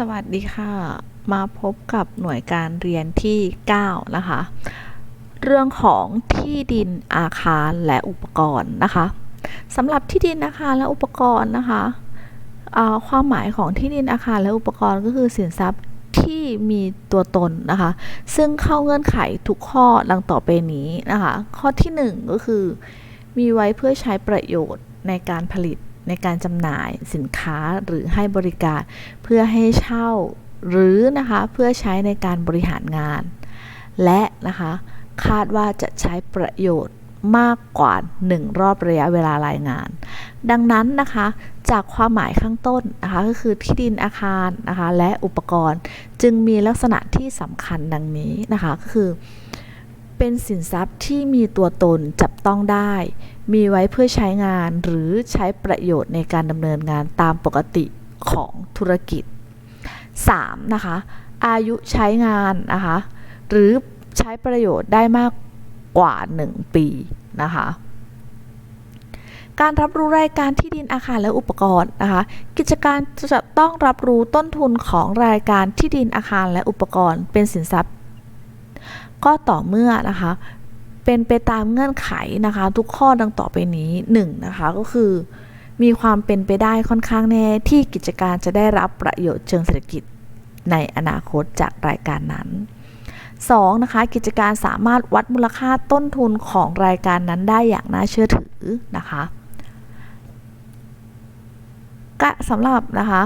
สวัสดีค่ะ มาพบกับหน่วยการเรียนที่ 9 นะคะ เรื่องของที่ดินอาคารและอุปกรณ์นะคะสำหรับที่ดินอาคารและอุปกรณ์นะคะความหมายของที่ดินอาคารและอุปกรณ์ก็คือสินทรัพย์ที่มีตัวตนนะคะ ซึ่งเข้าเงื่อนไขทุกข้อดังต่อไปนี้นะคะ ข้อที่ 1 ก็คือ มีไว้เพื่อใช้ประโยชน์ในการผลิต ในการจำหน่ายสินค้าหรือให้บริการ เพื่อให้เช่าหรือนะคะเพื่อใช้ในการบริหารงาน และนะคะคาดว่าจะใช้ประโยชน์มากกว่า 1 รอบระยะเวลารายงาน ดังนั้นนะคะจากความหมายข้างต้นนะคะก็คือที่ดินอาคารนะคะและอุปกรณ์จึงมีลักษณะที่สำคัญดังนี้นะคะก็คือ เป็นสินทรัพย์ที่มีตัวตนจับต้องได้ มีไว้เพื่อใช้งานหรือใช้ประโยชน์ในการดำเนินงานตามปกติของธุรกิจ 3. นะคะ อายุใช้งานนะคะ หรือใช้ประโยชน์ได้มากกว่า 1 ปีนะคะ การรับรู้รายการที่ดินอาคารและอุปกรณ์นะคะ กิจการจะต้องรับรู้ต้นทุนของรายการที่ดินอาคารและอุปกรณ์ เป็นสินทรัพย์ ก็ต่อเมื่อนะคะเป็นไปตามเงื่อนไขนะคะ ทุกข้อดังต่อไปนี้1นนะคะก็คือ มีความเป็นไปได้ค่อนข้างแน่ที่กิจการจะได้รับประโยชน์เชิงเศรษฐกิจในอนาคตจากรายการนั้น 2. นะคะกิจการสามารถวัดมูลค่าต้นทุนของรายการนั้นได้อย่างน่าเชื่อถือนะคะก็สำหรับนะคะ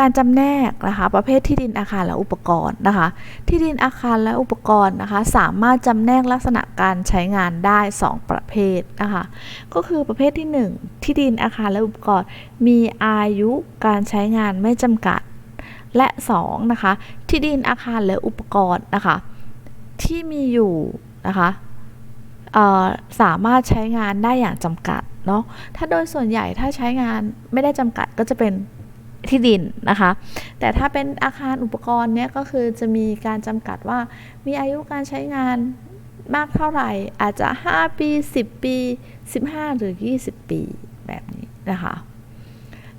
การจำแนกนะคะประเภทที่ดินอาคารและอุปกรณ์นะคะ ที่ดินอาคารและอุปกรณ์นะคะสามารถจำแนกลักษณะการใช้งานได้ 2 ประเภทนะคะก็คือประเภทที่ 1 ที่ดินอาคารและอุปกรณ์ มีอายุการใช้งานไม่จำกัด และ2นะคะที่ดินอาคารและอุปกรณ์นะคะที่มีอยู่นะคะสามารถใช้งานได้อย่างจำกัดเนาะถ้าโดยส่วนใหญ่ถ้าใช้งานไม่ได้จำกัดก็จะเป็น ที่ดินนะคะ แต่ถ้าเป็นอาคารอุปกรณ์เนี่ยก็คือจะมีการจำกัดว่ามีอายุการใช้งานมากเท่าไหร่ อาจจะ 5 ปี 10 ปี 15 หรือ 20 ปีแบบนี้นะคะ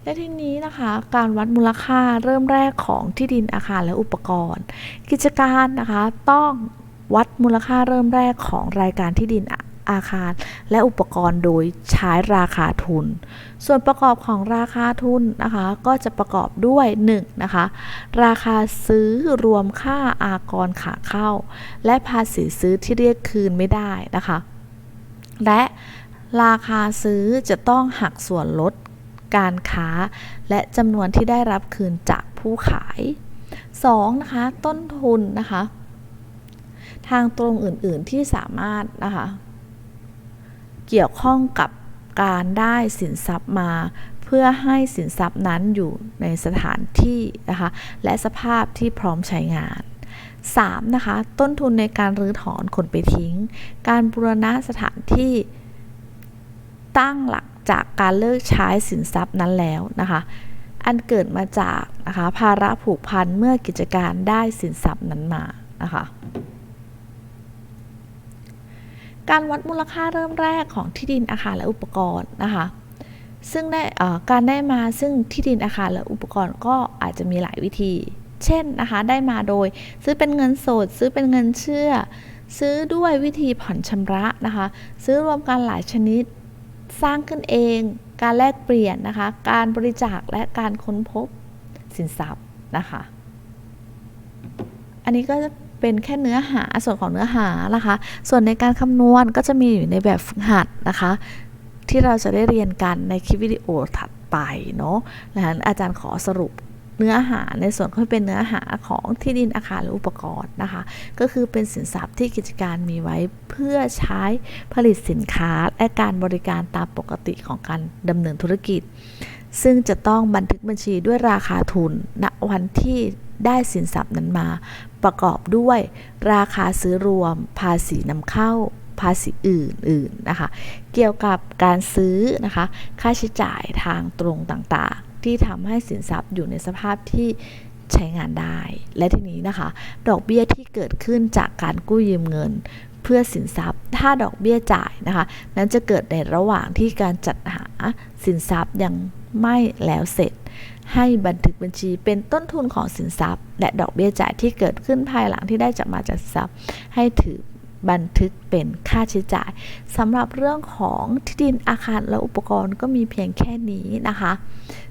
และทีนี้นะคะการวัดมูลค่าเริ่มแรกของที่ดินอาคารและอุปกรณ์ กิจการนะคะต้องวัดมูลค่าเริ่มแรกของรายการที่ดิน อาคาร และอุปกรณ์โดยใช้ราคาทุน ส่วนประกอบของราคาทุนนะคะ ก็จะประกอบด้วย1นะคะ ราคาซื้อรวมค่าอากรขาเข้า และภาษีซื้อที่เรียกคืนไม่ได้นะคะ และราคาซื้อจะต้องหักส่วนลดการค้า และจำนวนที่ได้รับคืนจากผู้ขาย 2. นะคะ ต้นทุนนะคะ ทางตรงอื่นๆที่สามารถนะคะ เกี่ยวข้องกับการได้สินทรัพย์มา เพื่อให้สินทรัพย์นั้นอยู่ในสถานที่นะคะและสภาพที่พร้อมใช้งาน 3. นะคะ ต้นทุนในการรื้อถอนขนไปทิ้ง การบูรณะสถานที่ตั้งหลักจากการเลิกใช้สินทรัพย์นั้นแล้วนะคะ อันเกิดมาจากนะคะภาระผูกพันเมื่อกิจการได้สินทรัพย์นั้นมานะคะ การวัดมูลค่าเริ่มแรกของที่ดินอาคารและอุปกรณ์นะคะ ซึ่งได้การได้มาซึ่งที่ดินอาคารและอุปกรณ์ก็อาจจะมีหลายวิธี เช่นนะคะ ได้มาโดยซื้อเป็นเงินสด ซื้อเป็นเงินเชื่อ ซื้อด้วยวิธีผ่อนชำระนะคะ ซื้อรวมกันหลายชนิด สร้างขึ้นเอง การแลกเปลี่ยนนะคะ การบริจาคและการค้นพบสินทรัพย์นะคะ อันนี้ก็จะ เป็นแค่เนื้อหาส่วนของเนื้อหานะคะ ส่วนในการคำนวณก็จะมีอยู่ในแบบฝึกหัดนะคะ ที่เราจะได้เรียนกันในคลิปวิดีโอถัดไปเนาะแล้วอาจารย์ขอสรุปเนื้อหาในส่วนที่เป็นเนื้อหาของที่ดินอาคารหรืออุปกรณ์นะคะ ก็คือเป็นสินทรัพย์ที่กิจการมีไว้เพื่อใช้ผลิตสินค้าและการบริการตามปกติของการดำเนินธุรกิจ ซึ่งจะต้องบันทึกบัญชีด้วยราคาทุนณวันที่ ได้สินทรัพย์นั้นมา ประกอบด้วย ราคาซื้อรวม ภาษีนำเข้า ภาษีอื่นๆนะคะ เกี่ยวกับการซื้อนะคะ ค่าใช้จ่ายทางตรงต่างๆ ที่ทำให้สินทรัพย์อยู่ในสภาพที่ใช้งานได้ และทีนี้นะคะ ดอกเบี้ยที่เกิดขึ้นจากการกู้ยืมเงินเพื่อสินทรัพย์ ถ้าดอกเบี้ยจ่ายนะคะ นั้นจะเกิดในระหว่างที่การจัดหาสินทรัพย์ยังไม่แล้วเสร็จ ให้บันทึกบัญชีเป็นต้นทุนของสินทรัพย์ และดอกเบี้ยจ่ายที่เกิดขึ้นภายหลังที่ได้จากมาจากสินทรัพย์ ให้ถือบันทึกเป็นค่าใช้จ่ายสำหรับเรื่องของที่ดินอาคารและอุปกรณ์ก็มีเพียงแค่นี้นะคะ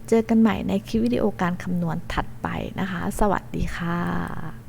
เจอกันใหม่ในคลิปวิดีโอการคำนวณถัดไปนะคะ สวัสดีค่ะ